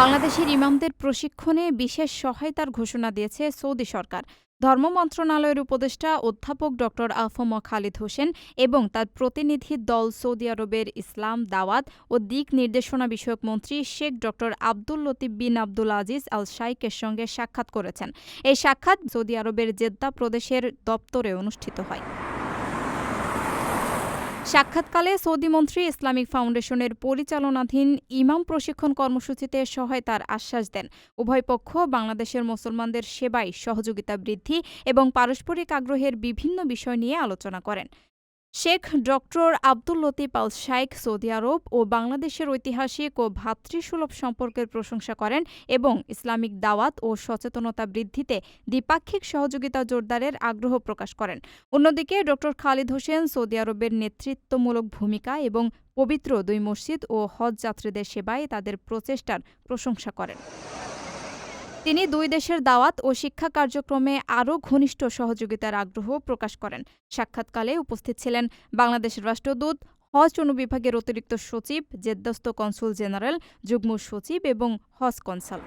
বাংলাদেশের ইমামদের প্রশিক্ষণে বিশেষ সহায়তার ঘোষণা দিয়েছে সৌদি সরকার। ধর্ম মন্ত্রণালয়ের উপদেষ্টা অধ্যাপক ড. আফম খালিদ হোসেন এবং তার প্রতিনিধি দল সৌদি আরবের ইসলাম দাওয়াত ও দিক নির্দেশনা বিষয়ক মন্ত্রী শেখ ড. আব্দুল লতিফ বিন আব্দুল আজিজ আল শাইকের সঙ্গে সাক্ষাৎ করেছেন। এই সাক্ষাৎ সৌদি আরবের জেদ্দা প্রদেশের দপ্তরে অনুষ্ঠিত হয়। সাক্ষাৎকালে সৌদি মন্ত্রী ইসলামিক ফাউন্ডেশনের পরিচালনাধীন ইমাম প্রশিক্ষণ কর্মসূচিতে সহায়তার আশ্বাস দেন। উভয় পক্ষ বাংলাদেশের মুসলমানদের সেবায় সহযোগিতা বৃদ্ধি এবং পারস্পরিক আগ্রহের বিভিন্ন বিষয় নিয়ে আলোচনা করেন। Sheikh doctor Abdul Latif Al Shaikh Saudi আরব ও বাংলাদেশের ঐতিহাসিক ও ভ্রাতৃসুলভ সম্পর্কের প্রশংসা করেন এবং ইসলামিক দাওয়াত ও সচেতনতা বৃদ্ধিতে দ্বিপাক্ষিক সহযোগিতা জোরদারের আগ্রহ প্রকাশ করেন। অন্যদিকে ড খালিদ হোসেন সৌদি আরবের নেতৃত্বমূলক ভূমিকা এবং পবিত্র দুই মসজিদ ও হজ যাত্রীদের সেবায় তাদের প্রচেষ্টার প্রশংসা করেন। তিনি দুই দেশের দাওয়াত ও শিক্ষা কার্যক্রমে আরও ঘনিষ্ঠ সহযোগিতার আগ্রহ প্রকাশ করেন। সাক্ষাৎকালে উপস্থিত ছিলেন বাংলাদেশের রাষ্ট্রদূত, হজ অনুবিভাগের অতিরিক্ত সচিব, জেদ্দস্ত কনসুল জেনারেল, যুগ্ম সচিব এবং হজ কনসাল।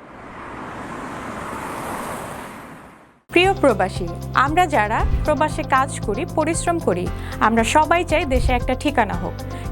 প্রিয় প্রবাসী, আমরা যারা প্রবাসে কাজ করি, পরিশ্রম করি, আমরা সবাই চাই দেশে একটা ঠিকানা হোক।